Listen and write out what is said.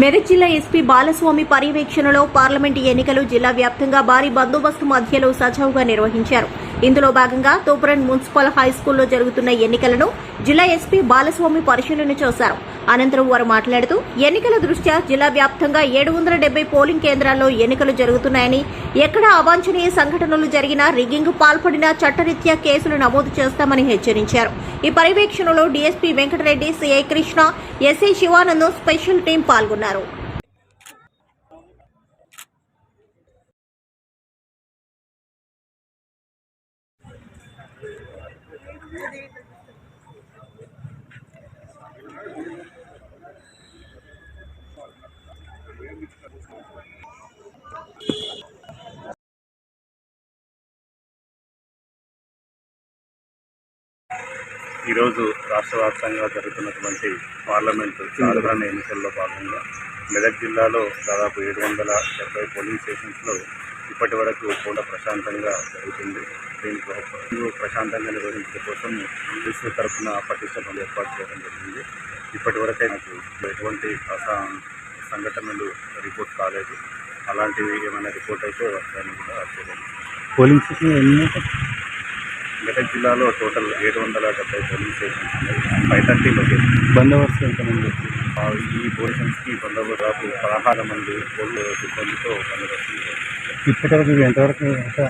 మెదక్ జిల్లా ఎస్పీ బాలస్వామి పర్యవేక్షణలో పార్లమెంటు ఎన్నికలు జిల్లా వ్యాప్తంగా భారీ బందోబస్తు మధ్యలో సజావుగా నిర్వహించారు. ఇందులో భాగంగా తూపురన్ మున్సిపల్ హై స్కూల్లో జరుగుతున్న ఎన్నికలను జిల్లా ఎస్పీ బాలస్వామి పరిశీలన చేశారు. అనంతరం వారు మాట్లాడుతూ ఎన్నికల దృష్ట్యా జిల్లా వ్యాప్తంగా ఏడు వందల డెబ్బై పోలింగ్ కేంద్రాల్లో ఎన్నికలు జరుగుతున్నాయని ఎక్కడ అవాంఛనీయ సంఘటనలు జరిగినా రిగ్గింగ్ పాల్పడినా చట్టరీత్యా కేసులు నమోదు చేస్తామని హెచ్చరించారు. ఈ పర్యవేక్షణలో DSP Venkatareddy CI Krishna SI Shivanand special team పాల్గొన్నారు. ఈరోజు రాష్ట్ర వ్యాప్తంగా జరుగుతున్నటువంటి పార్లమెంటు సాధారణ ఎన్నికల్లో భాగంగా మెదక్ జిల్లాలో దాదాపు ఏడు వందల డెబ్బై పోలింగ్ స్టేషన్స్లో ఇప్పటి వరకు కూడా ప్రశాంతంగా జరుగుతుంది. దీనికి ప్రశాంతంగా నిర్వహించడం కోసం పోలీసుల తరఫున పటిష్ట ఏర్పాటు చేయడం జరిగింది. ఇప్పటి వరకే నాకు ఎటువంటి సంఘటనలు రిపోర్ట్ కాలేదు. అలాంటివి ఏమైనా రిపోర్ట్ అయితే దాన్ని కూడా చేయలేదు పోలింగ్ స్టేషన్ ఎన్ని మెదక్ జిల్లాలో టోటల్ ఏడు వందల డెబ్బై పోలింగ్ స్టేషన్స్ ఉన్నాయి. Five thirty location. బందోబస్తు ఎంతమంది ఈ పోలీసులకి బందోబస్తు పదహారు మంది పోలీసు సిబ్బందితో బందోబస్తు ఇప్పటివరకు ఎంతవరకు ఎంత